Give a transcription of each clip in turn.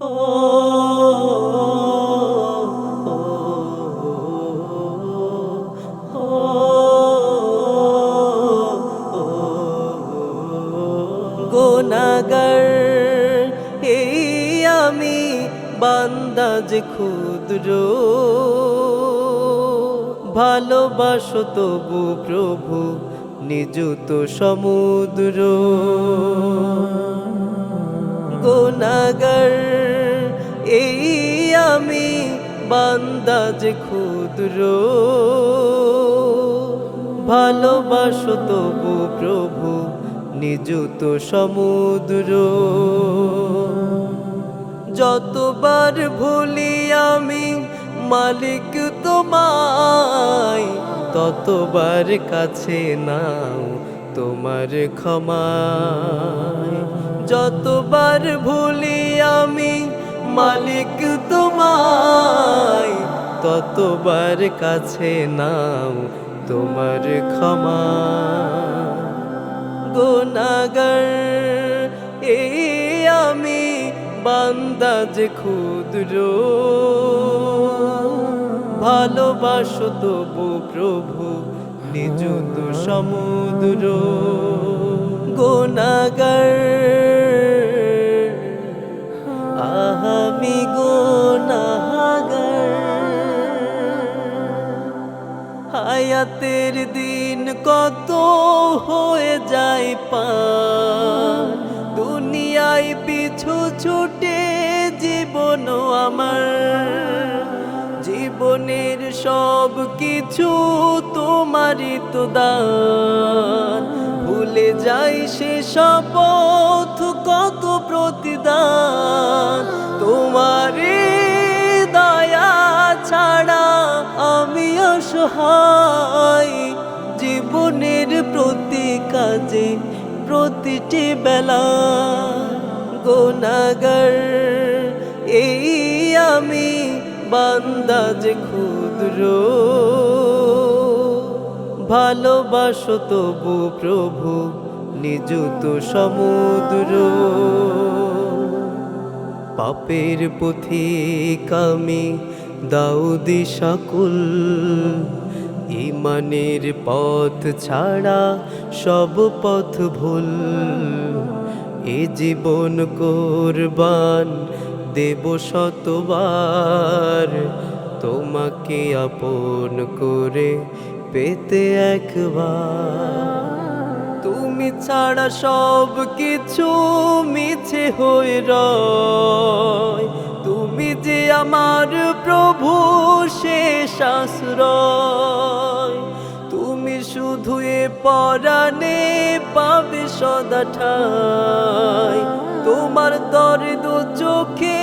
গোনাগার এই আমি বান্দা যে ক্ষুদ্র। ভালোবাসো তবু প্রভু নিযুত সমুদ্র। আমি বান্দা যে ক্ষুদ্র। ভালোবাসো তবু প্রভু, নিযুত সমুদ্র। যতবার ভুলি আমি মালিক তোমায়, ততবার কাছে নাও তোমার ক্ষমা। যতবার ভুলি আমি মালিক তোমায়, ততবার কাছে নাও তোমার ক্ষমা। গোনাগার এই আমি বান্দা যে ক্ষুদ্র। ভালোবাসো তবু প্রভু, নিযুত সমুদ্র। গোনাগার হায়াতের দিন কত হয়ে যায় পার। দুনিয়ায় পিছু ছুটে জীবন আমার। জীবনের সব কিছু তোমারই তো দান। ভুলে যাই সে শপথ কত প্রতিদান। অসহায় জীবনের প্রতি কাজে প্রতিটি বেলা গোনাগার, এই আমি বান্দাজ ক্ষুদ্র। ভালোবাসো তবু প্রভু, নিযুত সমুদ্র। পাপের পথিক আমি দাউদি শাকুল ইমানের পথ ছাড়া সব পথ ভুল। এ জীবন কোরবান দেব শতবার। তোমাকে আপন করে পেতে একবার। তুমি ছাড়া সব কিছু মিছে হয়ে রয়। তুমি যে আমার প্রভু আশ্রয়। তুমি শুধু এ পরাণে পাবে সদা ঠাই। তোমার দর্দ চোখে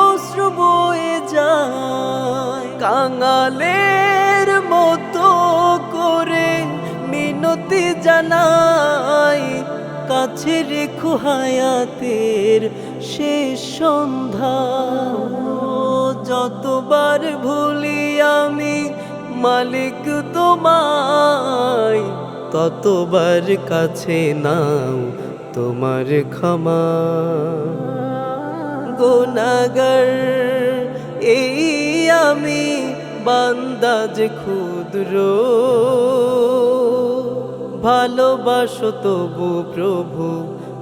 অশ্রু বয়ে যায়। কাঙালের মতো করে মিনতি জানাই, কাছে রেখো হায়াতের শেষ সন্ধ্যা। যতবার ভুলি আমি মালিক তোমায়, ততবার কাছে নাও তোমার ক্ষমা। গোনাগার এই আমি বান্দাজ ক্ষুদ্র। ভালোবাসো তবু প্রভু,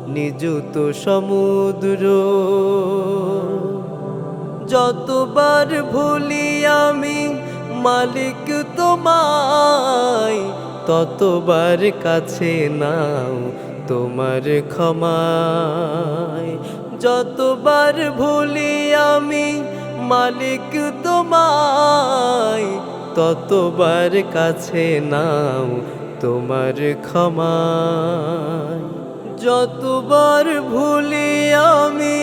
নিযুত সমুদ্র। যতবার ভুলি আমি মালিক তোমায়, ততবার কাছে নাও তোমার ক্ষমায়। যতবার ভুলি আমি মালিক তোমায়, ততবার কাছে নাও তোমার ক্ষমায়। যতবার ভুলি আমি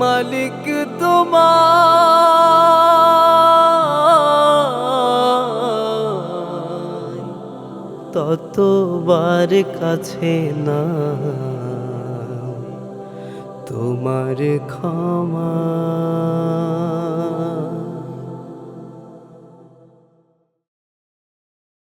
মালিক তোমায় ততবার কাছে না। তোমার ক্ষমা।